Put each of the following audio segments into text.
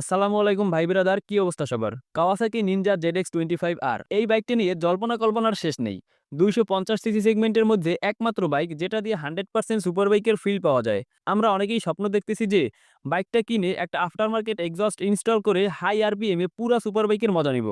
আসসালামু আলাইকুম, ভাই ব্রাদার, কি অবস্থা সবার? Kawasaki Ninja Z X twenty five R. এই বাইকটি নিয়ে জল্পনা কল্পনার শেষ নেই। দুইশো পঞ্চাশ সিসি সেগমেন্টের মধ্যে একমাত্র বাইক যেটা দিয়ে হান্ড্রেড পার্সেন্ট সুপার বাইকের ফিল পাওয়া যায়। আমরা অনেকেই স্বপ্ন দেখতেছি যে, বাইকটা কিনে একটা আফটার মার্কেট এক্সস্ট ইনস্টল করে হাই আরপিএমে এ পুরা সুপার বাইকের মজা নিব।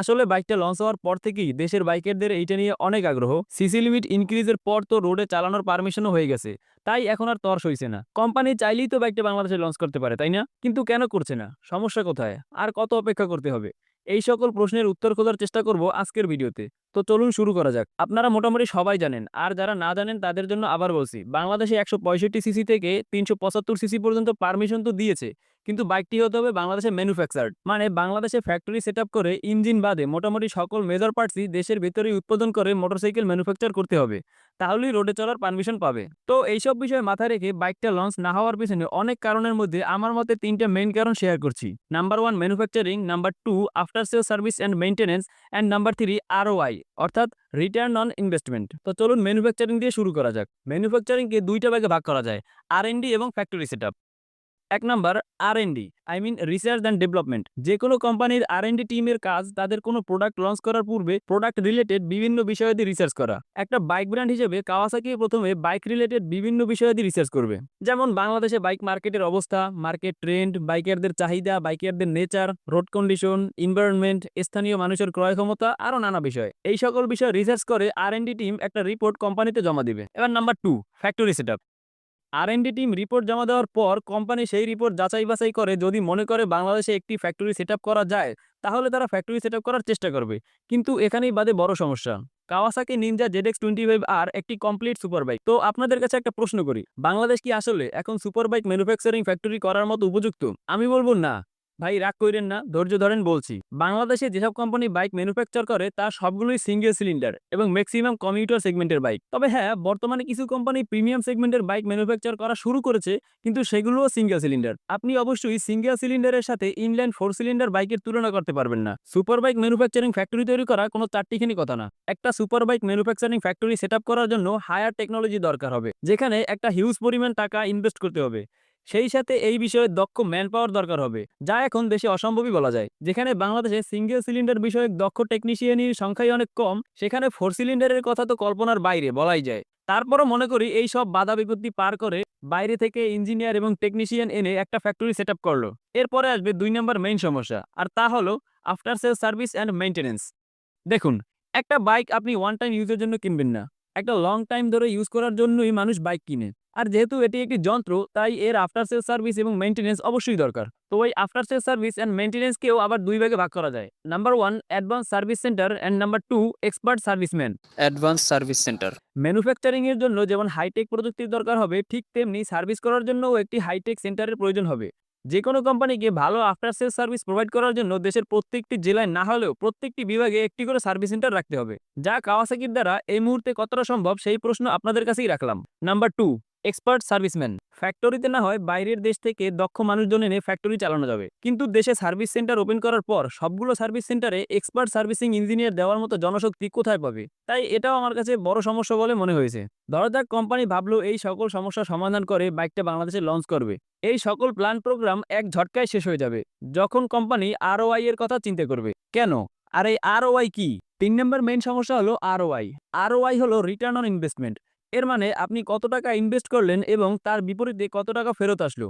আসলে বাইকটা লঞ্চ হওয়ার পর থেকেই দেশের বাইকারদের এইটা নিয়ে অনেক আগ্রহ। সিসি লিমিট ইনক্রিজের পর তো রোডে চালানোর পারমিশনও হয়ে গেছে। তাই এখন আর তর সইছে না। কোম্পানি চাইলেই তো বাইকটা বাংলাদেশে লঞ্চ করতে পারে, তাই না? কিন্তু কেন করছে না? সমস্যা কোথায়? আর কত অপেক্ষা করতে হবে? এই সকল প্রশ্নের উত্তর খোঁজার চেষ্টা করব আজকের ভিডিওতে। তো চলুন শুরু করা যাক। আপনারা মোটামুটি সবাই জানেন, আর যারা না জানেন তাদের জন্য আবার বলছি, বাংলাদেশে একশো পঁয়ষট্টি সিসি থেকে তিনশো পঁচাত্তর সিসি পর্যন্ত পারমিশন তো দিয়েছে। কিন্তু বাইকটি হতে হবে বাংলাদেশে ম্যানুফ্যাকচার্ড মানে বাংলাদেশে ফ্যাক্টরি সেট করে ইঞ্জিন বাদে মোটামুটি সকল মেজর পার্টসই দেশের ভেতরেই উৎপাদন করে মোটরসাইকেল ম্যানুফ্যাকচার করতে হবে। তাহলেই রোডে চলার পারমিশন পাবে। তো এইসব বিষয়ে মাথায় রেখে বাইকটা লঞ্চ না হওয়ার পিছনে অনেক কারণের মধ্যে আমার মতে তিনটা মেইন কারণ শেয়ার করছি। Number one manufacturing number two after sale service and maintenance and number three ROI অর্থাৎ রিটার্ন অন ইনভেস্টমেন্ট তো চলুন ম্যানুফ্যাকচারিং দিয়ে শুরু করা যাক। ম্যানুফ্যাকচারিংকে দুইটা ভাগে ভাগ করা যায় আর এবং ফ্যাক্টরি সেট এক number R D I mean research and development যে কোনো কোম্পানির আর এন্ডি টিমের কাজ তাদের কোনো প্রোডাক্ট লঞ্চ করার পূর্বে প্রোডাক্ট রিলেটেড বিভিন্ন বিষয়াদি রিসার্চ করা। একটা বাইক ব্র্যান্ড হিসেবে কাওয়াসাকি প্রথমে বাইক রিলেটেড বিভিন্ন বিষয়াদি রিসার্চ করবে। যেমন বাংলাদেশে বাইক মার্কেটের অবস্থা মার্কেট ট্রেন্ড বাইকারদের চাহিদা বাইকারদের নেচার রোড কন্ডিশন এনভায়রনমেন্ট স্থানীয় মানুষের ক্রয় ক্ষমতা, আরও নানা বিষয়। এই সকল বিষয় রিসার্চ করে আর এন ডি টিম একটা রিপোর্ট কোম্পানিতে জমা দিবে। এবার number two factory set RND team report জমা দেওয়ার পর কোম্পানি সেই রিপোর্ট যাচাই বাছাই করে, যদি মনে করে বাংলাদেশে একটি ফ্যাক্টরি সেট করা যায়, তাহলে তারা ফ্যাক্টরি সেট করার চেষ্টা করবে। কিন্তু এখানেই বাদে বড় সমস্যা। Kawasaki Ninja Z X twenty five R একটি কমপ্লিট সুপার বাইক তো আপনাদের কাছে একটা প্রশ্ন করি, বাংলাদেশ কি আসলে এখন সুপার বাইক ম্যানুফ্যাকচারিং ফ্যাক্টরি করার মতো উপযুক্ত? আমি বলব না। ভাই, রাগ করেন না, ধৈর্য ধরেন বলছি। বাংলাদেশে যেসব কোম্পানি বাইক ম্যানুফ্যাকচার করে তা সবগুলোই সিঙ্গেল সিলিন্ডার এবং ম্যাক্সিমাম কমিউটার সেগমেন্টের বাইক তবে হ্যাঁ বর্তমানে কিছু কোম্পানি প্রিমিয়াম সেগমেন্টের বাইক ম্যানুফ্যাকচার করা শুরু করেছে, কিন্তু সেগুলোও সিঙ্গেল সিলিন্ডার আপনি অবশ্যই সিঙ্গেল সিলিন্ডারের সাথে ইনল্যান্ড ফোর সিলিন্ডার বাইকের তুলনা করতে পারবেন না। সুপার বাইক ম্যানুফ্যাকচারিং ফ্যাক্টরি তৈরি করা কোনো চারটিখানি কথা না। একটা super bike manufacturing factory set করার জন্য হায়ার টেকনোলজি দরকার হবে, যেখানে একটা হিউজ পরিমাণ টাকা ইনভেস্ট করতে হবে। সেই সাথে এই বিষয়ে দক্ষ ম্যান পাওয়ার দরকার হবে, যা এখন দেশে অসম্ভবই বলা যায়। যেখানে বাংলাদেশে সিঙ্গেল সিলিন্ডার বিষয়ক দক্ষ টেকনিশিয়ানের সংখ্যাই অনেক কম, সেখানে ফোর সিলিন্ডারের কথা তো কল্পনার বাইরে বলাই যায়। তারপরও মনে করি এই সব বাধা বিপত্তি পার করে বাইরে থেকে ইঞ্জিনিয়ার এবং টেকনিশিয়ান এনে একটা ফ্যাক্টরি সেট আপ করল। এরপরে আসবে দুই নম্বর মেইন সমস্যা, আর তা হলো after sale service and maintenance দেখুন, একটা বাইক আপনি ওয়ান টাইম ইউজের জন্য কিনবেন না। একটা লং টাইম ধরে ইউজ করার জন্যই মানুষ বাইক কিনে। আর যেহেতু এটি একটি যন্ত্র তাই এর আফটার সেল সার্ভিস এবং মেনটেন্যান্স অবশ্যই দরকার। তো ওই আফটার সেল সার্ভিস অ্যান্ড মেনটেন্যান্সকেও আবার দুই ভাগে ভাগ করা যায়। Number one advance service centre and number two expert serviceman advance service centre manufacturing এর জন্য যেমন হাইটেক প্রযুক্তির দরকার হবে ঠিক তেমনি সার্ভিস করার জন্যও একটি হাইটেক সেন্টারের প্রয়োজন হবে। যে কোনো কোম্পানিকে ভালো আফটার সেল সার্ভিস প্রোভাইড করার জন্য দেশের প্রত্যেকটি জেলায় না হলেও প্রত্যেকটি বিভাগে একটি করে সার্ভিস সেন্টার রাখতে হবে। যা কাওয়াসাকির দ্বারা এই মুহূর্তে কতটা সম্ভব সেই প্রশ্ন আপনাদের কাছেই রাখলাম। Number two expert serviceman. ফ্যাক্টরিতে না হয় বাইরের দেশ থেকে দক্ষ মানুষজন এনে ফ্যাক্টরি চালানো যাবে। কিন্তু দেশে সার্ভিস সেন্টার ওপেন করার পর সবগুলো সার্ভিস সেন্টারে এক্সপার্ট সার্ভিসিং ইঞ্জিনিয়ার দেওয়ার মতো জনশক্তি কোথায় পাবে? তাই এটাও আমার কাছে বড় সমস্যা বলে মনে হয়েছে। ধরা যাক কোম্পানি ভাবলো এই সকল সমস্যা সমাধান করে বাইকটা বাংলাদেশে লঞ্চ করবে। এই সকল প্ল্যান প্রোগ্রাম এক ঝটকায় শেষ হয়ে যাবে, যখন কোম্পানি আরওআই এর কথা চিন্তা করবে। কেন? আর এই আরওআই কি? তিন নম্বর মেইন সমস্যা হলো আরওআই আরওআই হলো রিটার্ন অন ইনভেস্টমেন্ট এর মানে আপনি কত টাকা ইনভেস্ট করলেন এবং তার বিপরীতে কত টাকা ফেরত আসলো?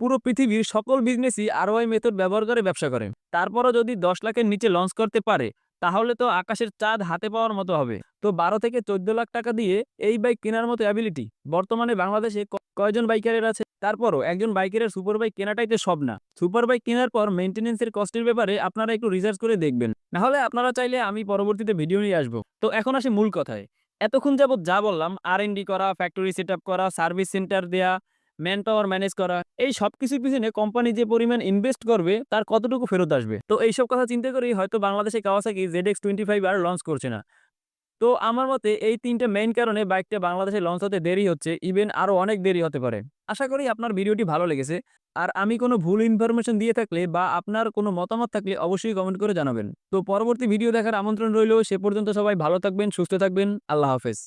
পুরো পৃথিবীর সকল বিজনেসই আরওয়াই মেথড ব্যবহার করে ব্যবসা করে। তারপরও যদি দশ লাখের নিচে লঞ্চ করতে পারে, তাহলে তো আকাশের চাঁদ হাতে পাওয়ার মতো হবে। তো বারো থেকে চোদ্দ লাখ টাকা দিয়ে এই বাইক কেনার মতো অ্যাবিলিটি বর্তমানে বাংলাদেশে কয়জন বাইকারের আছে? তারপরও একজন বাইকারের সুপার বাইক কেনাটাই তো সব না। সুপার বাইক কেনার পর মেনটেন্যান্সের কস্টের ব্যাপারে আপনারা একটু রিসার্চ করে দেখবেন। নাহলে আপনারা চাইলে আমি পরবর্তীতে ভিডিও নিয়ে আসব। তো এখন আসে মূল কথায়। এতক্ষণ যাবৎ যা বললাম আর ডি করা ফ্যাক্টরি সেট করা সার্ভিস সেন্টার দেয়া ম্যান পাওয়ার ম্যানেজ করা, এই সব কিছুর পিছনে কোম্পানি যে পরিমাণ ইনভেস্ট করবে, তার কতটুকু ফেরত আসবে? তো এইসব কথা চিন্তা করেই হয়তো বাংলাদেশে Kawasaki Z X twenty five R launch করছে না। তো আমার মতে এই তিনটা মেইন কারণে বাইকটা বাংলাদেশে লঞ্চ হতে দেরি হচ্ছে ইভেন আরও অনেক দেরি হতে পারে। আশা করি আপনার ভিডিওটি ভালো লেগেছে। আর আমি কোনো ভুল ইনফরমেশন দিয়ে থাকলে বা আপনার কোনো মতামত থাকলে অবশ্যই কমেন্ট করে জানাবেন। তো পরবর্তী ভিডিও দেখার আমন্ত্রণ রইল, সে পর্যন্ত সবাই ভালো থাকবেন, সুস্থ থাকবেন, আল্লাহ হাফেজ।